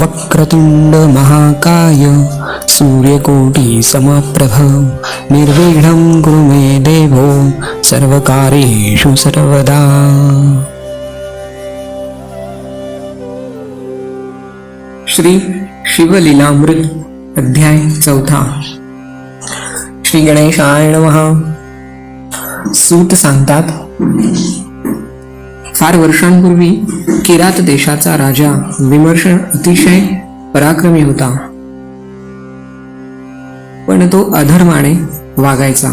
वक्रतुंड महाकाय सूर्यकोटी समप्रभ निर्विघ्नं कुरु मे देवो सर्वकार्येषु सर्वदा। श्री शिवलीलामृत अध्याय चौथा। श्री गणेशाय नमः। सूत सांगतात फार वर्षांपूर्वी किरात देशाचा राजा विमर्श अतिशय पराक्रमी होता. पण तो अधर्माने वागायचा.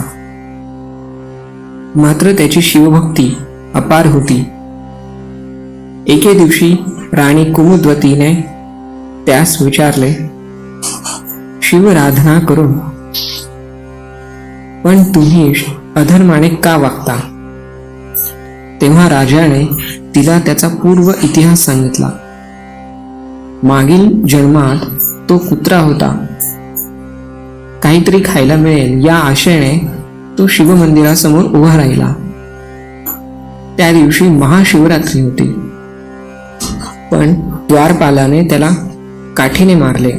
मात्र त्याची शिवभक्ती अपार होती. एके दिवशी राणी कुमुद्वतीने त्यास विचारले शिवराधना करून पण तुम्ही अधर्माने का वागता? तेव्हा राजाने तिला त्याचा पूर्व इतिहास सांगितला. मागील जन्मात तो कुत्रा होता. काहीतरी खायला मिळेल या आशेने तो शिवमंदिरासमोर उभा राहिला. त्या दिवशी महाशिवरात्री होती. पण द्वारपालाने त्याला काठीने मारले.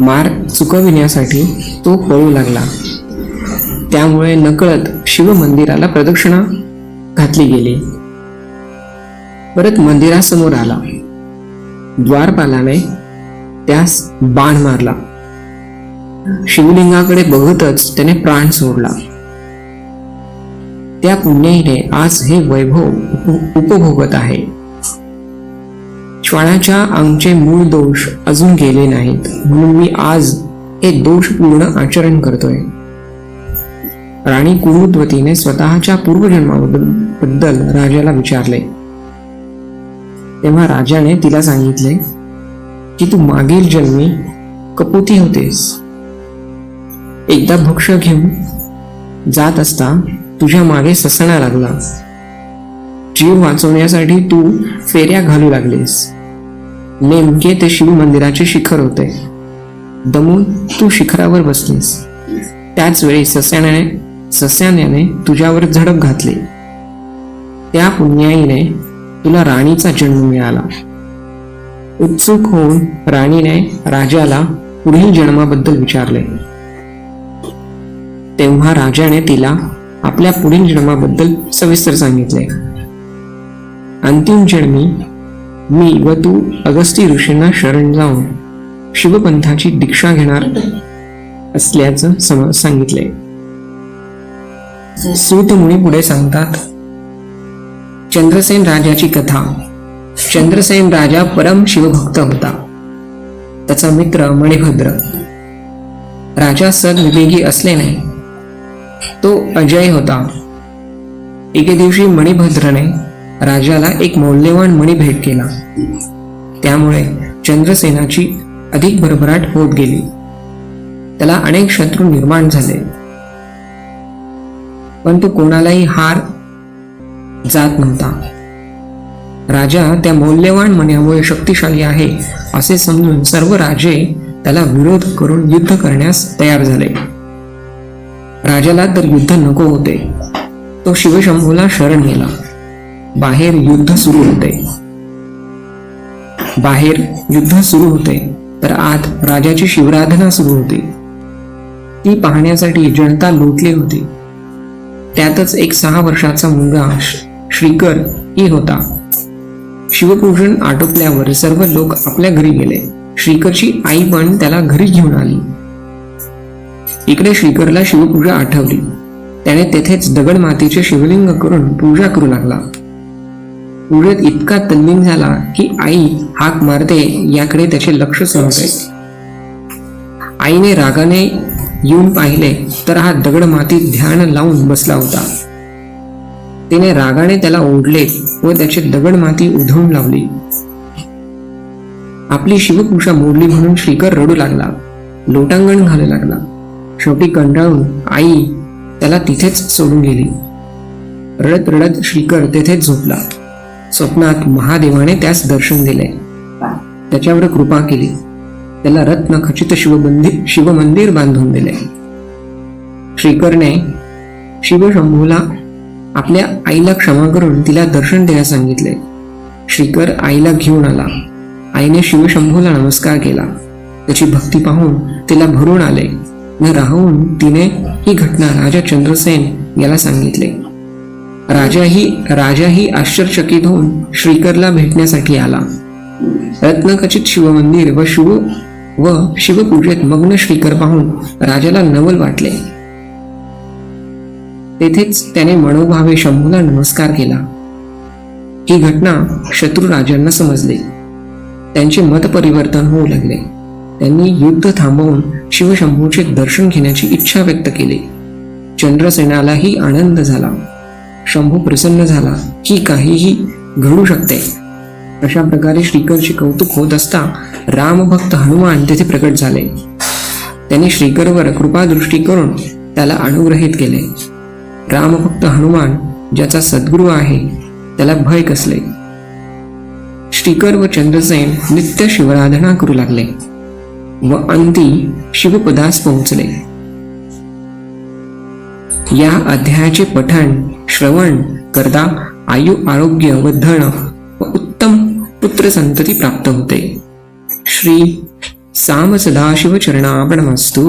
मार चुकविण्यासाठी तो पळू लागला. त्यामुळे नकळत शिवमंदिराला प्रदक्षिणा घातली गेली. परत मंदिरासमोर आला. द्वारपालाने त्यास बाण मारला. शिवलिंगाकडे बघतच त्याने प्राण सोडला. त्या पुण्याईने आज हे वैभव उपभोगत आहे. श्वानाच्या आमचे मूळ दोष अजून गेले नाहीत म्हणून मी आज हे दोषपूर्ण आचरण करतोय. राणी कुरुद्वतीने स्वतःच्या पूर्वजन्माबद्दल बद्दल राजाला विचारले. तेव्हा राजाने तिला सांगितले की तू मागील जन्मी कपोती होतेस. एकदा भक्ष घेऊन जात असता तुझ्या मागे ससणा लागला. जीव वाचवण्यासाठी तू फेऱ्या घालू लागलीस. नेमके ते शिव मंदिराचे शिखर होते. दमून तू शिखरावर बसलीस. त्याच वेळी सस्याने सस्याने तुझ्यावर झडप घातली. त्या पुण्याईने तुला राणीचा जन्म मिळाला. उत्सुक होऊन राणीने राजाला पुढील जन्माबद्दल विचारले. तेव्हा राजाने तिला आपल्या पुढील जन्माबद्दल सविस्तर सांगितले. अंतिम जन्मी मी व तू अगस्ती ऋषींना शरण जाऊन शिवपंथाची दीक्षा घेणार असल्याचं सांगितले. सूत पुढे सांगतात चंद्रसेन राजाची कथा. चंद्रसेन राजा परम शिवभक्त होता. त्याचा मित्र मणिभद्र. राजा सदविवेगी असल्याने तो अजय होता. एके दिवशी मणिभद्रने राजाला एक मौल्यवान मणी भेट केला. त्यामुळे चंद्रसेनाची अधिक भरभराट होत गेली. त्याला अनेक शत्रू निर्माण झाले. पण तो कोणालाही हार जात नव्हता. राजा त्या मौल्यवान मण्यामुळे शक्तिशाली आहे असे समजून सर्व राजे त्याला विरोध करून युद्ध करण्यास तयार झाले. राजाला तर युद्ध नको होते. तो शिवशंभूला शरण गेला. बाहेर युद्ध सुरू होते. बाहेर युद्ध सुरू होते तर आत राजाची शिवराधना सुरू होती. ती पाहण्यासाठी जनता लोटली होती. त्यातच एक सहा वर्षाचा मुलगा श्रीकर ही होता. शिवपूजन आटोपल्यावर सर्व लोक आपल्या घरी गेले. श्रीकरची आई पण त्याला घरी घेऊन आली. इकडे श्रीकरला शिवपूजा आठवली. त्याने तेथेच दगड मातीचे शिवलिंग करून पूजा करू लागला. पूजेत इतका तल्लीन झाला की आई हाक मारते याकडे त्याचे लक्षच नव्हते आईने रागाने येऊन पाहिले तर हा दगड मातीत ध्यान लावून बसला होता. तिने रागाने त्याला ओढले व त्याची दगड माती उधळून लावली. आपली शिवकृषा मोडली म्हणून श्रीकर रडू लागला. लोटांगण घालू लागला. शेवटी कंटाळून आई त्याला तिथेच सोडून गेली. रडत रडत श्रीकर तेथेच झोपला. स्वप्नात महादेवाने त्यास दर्शन दिले. त्याच्यावर कृपा केली. त्याला रत्न खचित शिवबंदी शिवमंदिर बांधून दिले. श्रीकरने शिवशंभूला आपल्या आईला क्षमा करून तिला दर्शन द्यायला सांगितले. श्रीकर आईला घेऊन आला. आईने शिवशंभूला नमस्कार केला. त्याची भक्ती पाहून तिला भरून आले. न राहून तिने ही घटना राजा चंद्रसेन याला सांगितले. राजाही राजाही आश्चर्यचकित होऊन श्रीकरला भेटण्यासाठी आला. रत्नखचित शिवमंदिर व शिव व शिवपूजेत मग्न श्रीकर पाहून राजाला नवल वाटले. तेथेच त्याने मनोभावे शंभूला नमस्कार केला. ही घटना शत्रू राजांना समजली. त्यांचे मत परिवर्तन होऊ लागले. त्यांनी युद्ध थांबवून शिवशंभूचे दर्शन घेण्याची इच्छा व्यक्त केली. चंद्रसेनालाही आनंद झाला. शंभू प्रसन्न झाला की काहीही घडू शकते. अशा प्रकारे श्रीकरचे कौतुक होत असता रामभक्त हनुमान तेथे प्रकट झाले. त्यांनी श्रीकरवर कृपादृष्टी करून त्याला अनुग्रहित केले. रामभक्त हनुमान ज्याचा सद्गुरू आहे त्याला भय कसले? श्रीकर व चंद्रसेन नित्य शिवराधना करू लागले व अंती शिवपदास पोहोचले. या अध्यायाचे पठण श्रवण करता आयु आरोग्य व धन व उत्तम पुत्र संतती प्राप्त होते. श्री साम सदाशिव चरणार्पणमस्तु